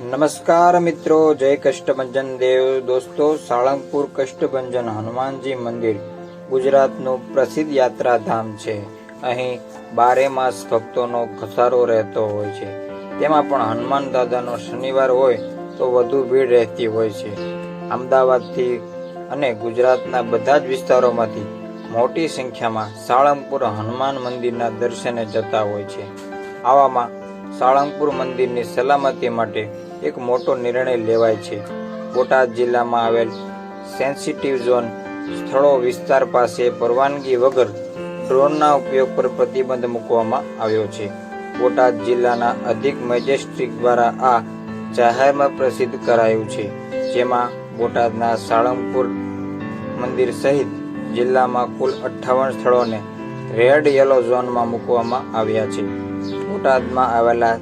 નમસ્કાર મિત્રો, જય કષ્ટભંજન દેવ. દોસ્તો, સાળંગપુર કષ્ટભંજન હનુમાનજી મંદિર ગુજરાતનું પ્રસિદ્ધ યાત્રાધામ છે. અહીં બારે માસ ભક્તોનો ઘસારો રહેતો હોય છે. તેમાં પણ હનુમાન દાદાનો શનિવાર હોય તો વધુ ભીડ રહેતી હોય છે. અમદાવાદથી અને ગુજરાતના બધા જ વિસ્તારોમાંથી મોટી સંખ્યામાં સાળંગપુર હનુમાન મંદિરના દર્શને જતા હોય છે. આવામાં સાળંગપુર મંદિરની સલામતી માટે એક મોટો નિર્ણય લેવાય છે. બોટાદ જિલ્લામાં આવેલ સેન્સિટિવ ઝોન સ્થળો વિસ્તાર પાસે પરવાનગી વગર ડ્રોનના ઉપયોગ પર પ્રતિબંધ મૂકવામાં આવ્યો છે. બોટાદ જિલ્લાના અધિક મેજિસ્ટ્રેટ દ્વારા આ જાહેરમાં પ્રસિદ્ધ કરાયું છે. જેમાં બોટાદના સાળંગપુર મંદિર સહિત જિલ્લામાં કુલ અઠ્ઠાવન સ્થળોને રેડ યલો ઝોનમાં મૂકવામાં આવ્યા છે. બોટાદમાં આવેલા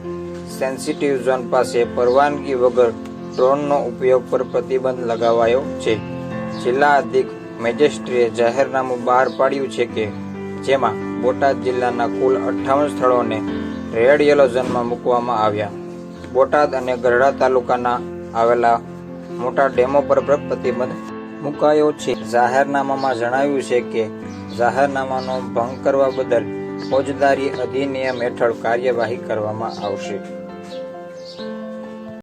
સેન્સિટિવ ઝોન પાસે પરવાનગી વગર ડ્રોનનો ઉપયોગ પર પ્રતિબંધ લગાવાયો છે. જિલ્લા અધિક મેજિસ્ટ્રીએ જાહેરનામું બહાર પાડ્યું છે કે, જેમાં બોટાદ જિલ્લાના કુલ અઠ્ઠાવન સ્થળોને રેડ યલો ઝોનમાં મૂકવામાં આવ્યા. બોટાદ અને ગઢડા તાલુકાના આવેલા મોટા ડેમો પર પ્રતિબંધ મુકાયો છે. જાહેરનામામાં જણાવ્યું છે કે, જાહેરનામાનો ભંગ કરવા બદલ ફોજદારી અધિનિયમ હેઠળ કાર્યવાહી કરવામાં આવશે.